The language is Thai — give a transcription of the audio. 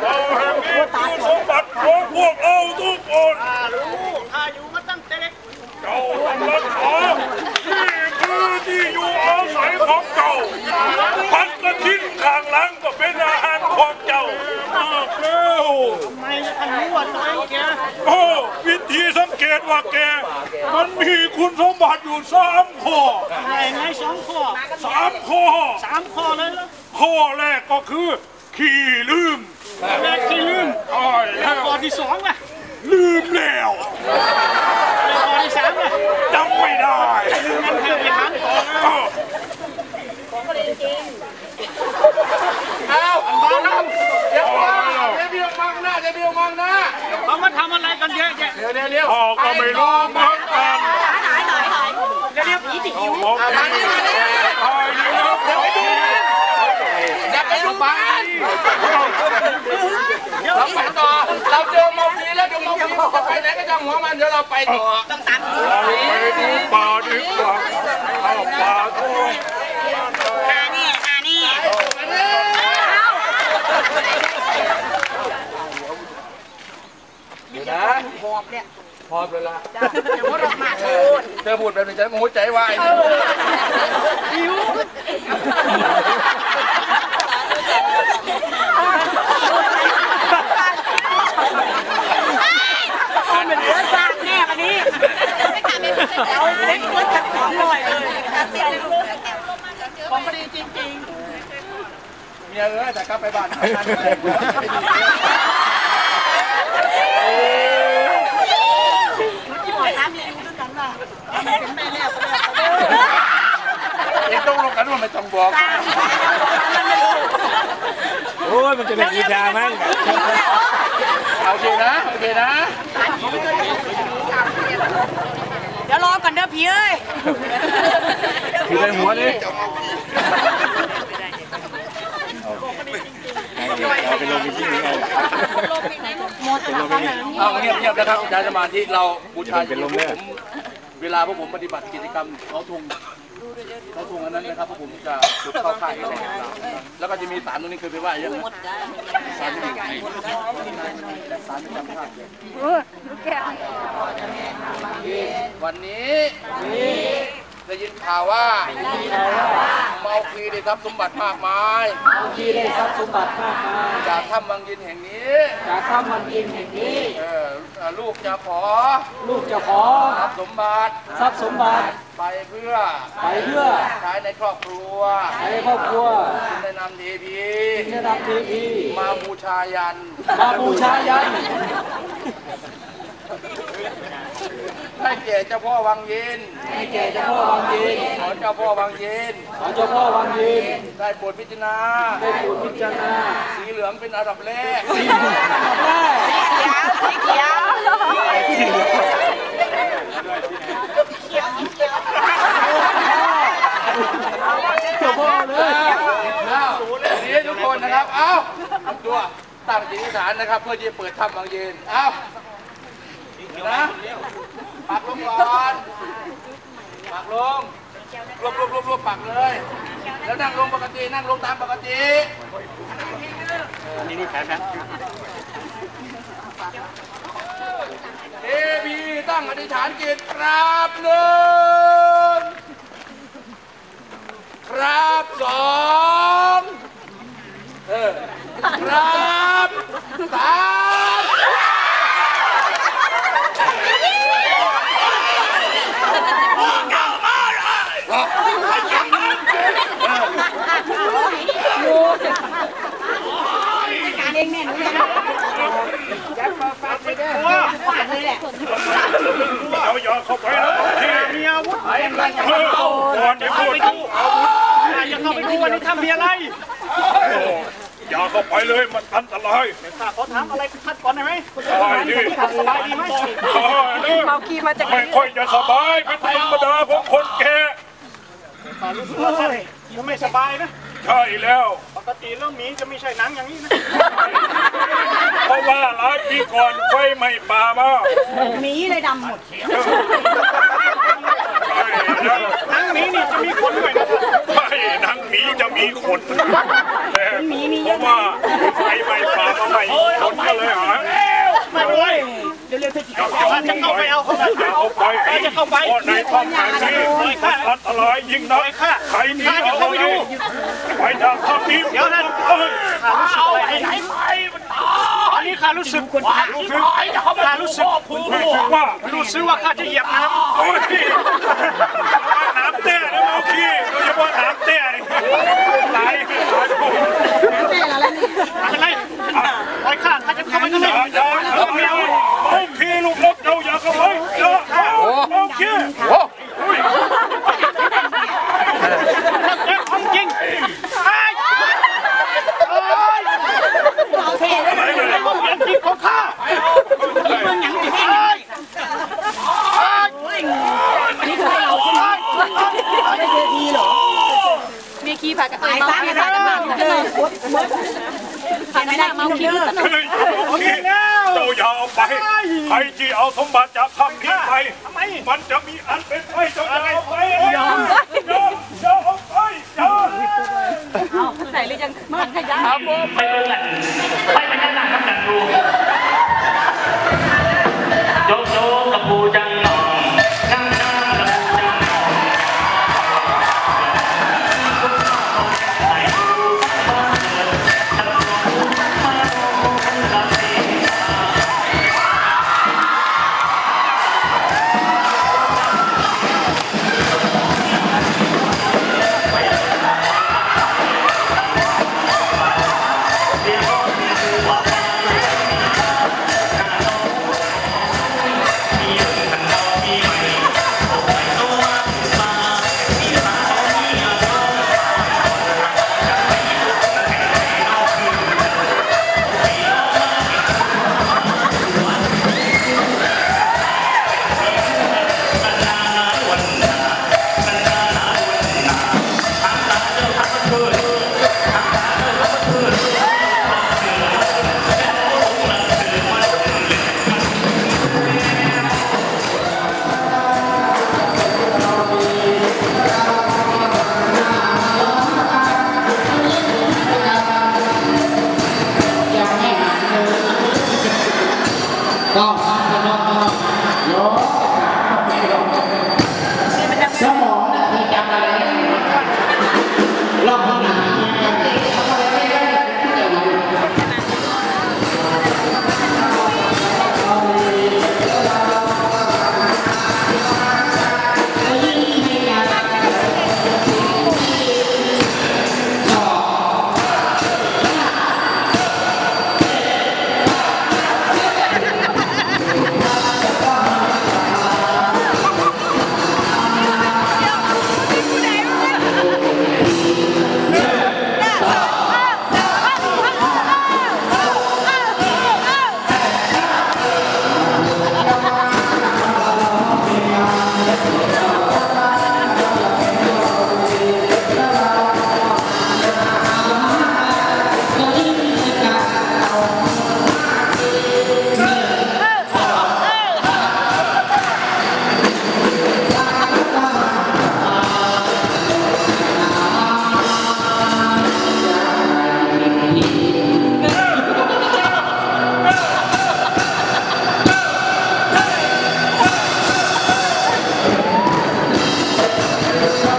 เราแห่งนี้คือสมบัติของพวกเราทุกคนข้ารู้ข้าอยู่มาตั้งแต่เด็กเจ้ากำลังขอนี่คือที่อยู่อาศัยของเจ้าพันกระทิ้นข้างหลังก็เป็นอาหารของเจ้ามากแล้วทำไมท่านรู้ว่าตัวเองแกโอ้วิธีสังเกตว่าแก มันมีคุณสมบัติอยู่สามข้ออะไรไงสองข้อสามข้อสามข้อเลยเหรอข้อแรกก็คือ ขี้ลืม แรกที่ลืมใช่แล้แล้ววข้อที่สองล่ะลืมแล้วแล้วข้อที่สามล่ะจำไม่ได้งั้นข้าไปถามต่อนะอ้าวเอาเอาเอาเดี๋ยวก่อนเดี๋ยวเบี้ยวมังนะเดี๋ยวเบี้ยวมังนะเขามาทำอะไรกันเยอะแยะเดี๋ยวเดี๋ยวเดี๋ยวพ่อก็ไม่รู้เหมือนกันเดี๋ยวเดี๋ยวผีสิหิวผมเอามานี่มานี่ตายแล้วอย่าไปดูมัน เราไปต่อ เราเจอเมาพีแล้วเดี๋ยวเมาพีจะไปไหนก็จังหัวมันเดี๋ยวเราไปต่อเราไปดูป่าดีกว่าเอาป่าทองอ่านี่อานี่เดี๋ยวนะหอบเนี่ยพร้อมเลยล่ะจะมดออกมาโทษเธอพูดแบบนี้ฉันหัวใจวายหิว เป็นเนื้อสร้างแน่วันนี้ไม่ทำไม่เป็นเราเล็กเล็กจับของหน่อยเลยของดีจริงเมียเอ้ยแต่กลับไปบ้านๆที่หมอน้ำมีอยู่ด้วยกันล่ะเป็นแม่แล้วเองต้องลงกันว่าไม่ต้องบอกโอ้ยมันจะเป็นกีฬามั้ง โอเคนะ โอเคนะ เดี๋ยวรอก่อนเด้อพี่เอ้ยคือในหัวนี่เอาไปลงไปที่นี่เอาหมดแล้วเขาไหนเอาเงียบเงียบๆนะครับใจสมาธิเราบูชาเป็นลมแน่ผมเวลาพวกผมปฏิบัติกิจกรรมเขาทง เขาทงอันนั้นนะครับพวกผมจะจุดเข้าค่ายอะไรต่างๆแล้วก็จะมีสารตรงนี้เคยไปไหว้ยังไงสารที่สารประจำชาติวันนี้ได้ยินข่าวว่าเมาคีได้ทรัพย์สมบัติมากมายที่ได้ทรัพย์สมบัติมากมายจากถ้ำบางยินแห่งนี้จากถ้ำมันกินแห่งนี้เออเอ่อ ลูกจะขอ ลูกจะขอทรัพย์สมบัติทรัพย์สมบัติไปเพื่อไปเพื่อใช้ในครอบครัวใช้ครอบครัวได้นำเทพีได้นำเทพีมาบูชายัน มาบูชายันให้แก่เจ้าพ่อวังยินให้แก่เจ้าพ่อวังยินขอเจ้าพ่อวังยินขอเจ้าพ่อวังยินได้โปรดพิจารณา ได้โปรดพิจารณา สีเหลืองเป็นอันดับแรกได้สีเขียวเจ้าพ่อเลย แล้วนี่ทุกคนนะครับ เอ้าทำ ตัวตั้งจิตอธิษฐานนะครับ เพื่อที่จะเปิดถ้ำบางเย็นเอ้านะปักลงก่อนปักลงรวบรวบรวบรวบปักเลย แล้วนั่งลงปกตินั่งลงตามปกตินี่นี่แพ้แพ้เอพีตั้งอธิษฐานจิตครับหนึ่งครับสองเออครับสามหวานเลยแหละ เอาอย่าเข้าไปนะที่ มีอาวุธ เออก่อนที่พูด อะอย่าเข้าไปดูวันนี้ทำ มีอะไรอย่าเข้าไปเลยมันอันตรายข้าขอถามอะไรคัดก่อนได้ไหมใช่ดิสบายดีไหมใช่ดิไม่ค่อยจะสบายเป็นธรรมดาของคนแก่ข้ารู้สึกว่าท่านจะไม่สบายนะ ใช่แล้ว ปกติแล้วหมีจะไม่ใช่หนังอย่างนี้นะ เพราะว่าหลายปีก่อนไฟไหม้ป่ามาหมีเลยดำหมดใช่แล้วหนังหมีนี่จะมีคนด้วยนะใช่ หนังงหมีจะมีขนแต่เพราะว่าไฟไม่พามาไม่ขนก็เลยหาไม่เป็นไรถ้าจะเข้าไปเอาเข้าไปเอาไปถ้าจะเข้าไปเพราะในท้องแผ่นนี้มันอันตรายยิ่งนักใครหนีเอาไปดูไปทางข้ามีเดี๋ยวนั้นเอ้ยข้ารู้สึกอะไรอันนี้ข้ารู้สึกรู้สึกข้ารู้สึกรู้สึกว่ารู้สึกว่าข้าจะเหยียบน้ำ โอ้ยน้ำเต้นะเมาขี้โดยเฉพาะน้ำเต้นี่ไหลไหล อะไรปล่อยข้าข้าจะเข้าไปข้างใน อย่าอย่าอย่าเมาขี้ลูกนกเจ้าอย่าเข้าไปอย่าเมาขี้ โอ้ เอ๊ะของจริงไอ้โอ้ย อะไรเลย ไอ้พวกเปลี่ยนจริงของข้าไอ้ มีขี้ผักกันตายซ้ำกันกันมาเลยผ่านไม่ได้เมาขี้กันเฮ้ยเจ้าอย่าเอาไปใครที่เอาสมบัติจากถ้ำนี้ไปมันจะมีอันเป็นไปเจ้าอย่าเอาไปยอมยอมยอมเอาไปยอมใส่เลยยังมันขยันครับผมไปเบิ่งกันไปมันยังหนักกำลังดู ค